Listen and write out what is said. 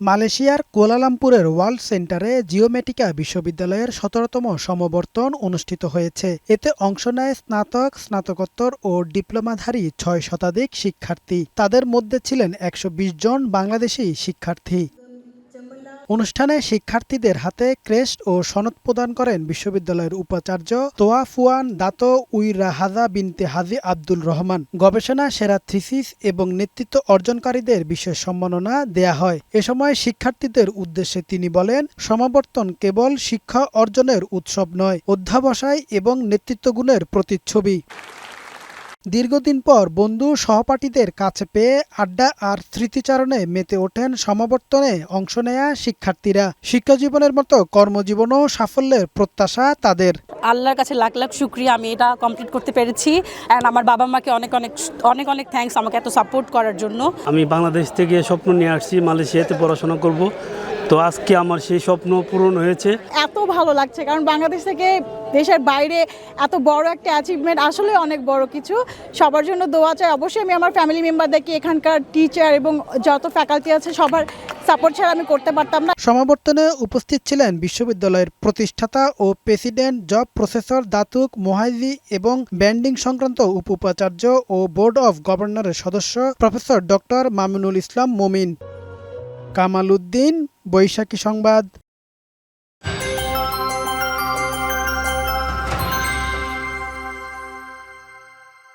মালয়েশিয়ার কোলালামপুরের ওয়ার্ল্ড সেন্টারে জিওমেটিকা বিশ্ববিদ্যালয়ের সতেরোতম সমাবর্তন অনুষ্ঠিত হয়েছে। এতে অংশ নেয় স্নাতক, স্নাতকোত্তর ও ডিপ্লোমাধারী ছয় শতাধিক শিক্ষার্থী। তাদের মধ্যে ছিলেন একশো বিশ জন বাংলাদেশি শিক্ষার্থী। অনুষ্ঠানে শিক্ষার্থীদের হাতে ক্রেস্ট ও সনদ প্রদান করেন বিশ্ববিদ্যালয়ের উপাচার্য তোয়াফুয়ান দাতো উইরা হাজা বিনতে হাজি আব্দুল রহমান। গবেষণা, সেরা থ্রিসিস এবং নেতৃত্ব অর্জনকারীদের বিশেষ সম্মাননা দেয়া হয়। এ সময় শিক্ষার্থীদের উদ্দেশ্যে তিনি বলেন, সমাবর্তন কেবল শিক্ষা অর্জনের উৎসব নয়, অধ্যাবসায় এবং নেতৃত্বগুণের প্রতিচ্ছবি। দীর্ঘদিন পর বন্ধু সহপাঠীদের কাছে পেয়ে আড্ডা আর স্মৃতিচারণে মেতে ওঠেন সমাবর্তনে অংশ নেয়া শিক্ষার্থীরা। শিক্ষাজীবনের মতো কর্মজীবনও সাফল্যের প্রত্যাশা তাদের। আল্লাহর কাছে লাখ লাখ শুক্রিয়া আমি এটা কমপ্লিট করতে পেরেছি। অ্যান্ড আমার বাবা মাকে অনেক অনেক অনেক অনেক থ্যাঙ্কস আমাকে এত সাপোর্ট করার জন্য। আমি বাংলাদেশ থেকে স্বপ্ন নিয়ে আসছি মালয়েশিয়াতে পড়াশোনা করব। তো আজকে আমার সেই স্বপ্ন পূরণ হয়েছে। এত ভালো লাগছে কারণ বাংলাদেশ থেকে দেশের বাইরে এত বড় একটা অ্যাচিভমেন্ট আসলে অনেক বড় কিছু। সবার জন্য দোয়া চাই। অবশ্যই আমি আমার ফ্যামিলি মেম্বারদেরকে এখানকার টিচার এবং যত ফ্যাকাল্টি আছে সবার সাপোর্ট ছাড়া আমি করতে পারতাম না। সমাবর্তনে উপস্থিত ছিলেন বিশ্ববিদ্যালয়ের প্রতিষ্ঠাতা ও প্রেসিডেন্ট জব প্রসেসর দাতুক মোহাইজি এবং ব্যান্ডিং সংক্রান্ত উপ উপাচার্য ও বোর্ড অফ গভর্নরের সদস্য প্রফেসর ডক্টর মামুনুল ইসলাম মোমিন। কামাল উদ্দিন বৈশাখী সংবাদ।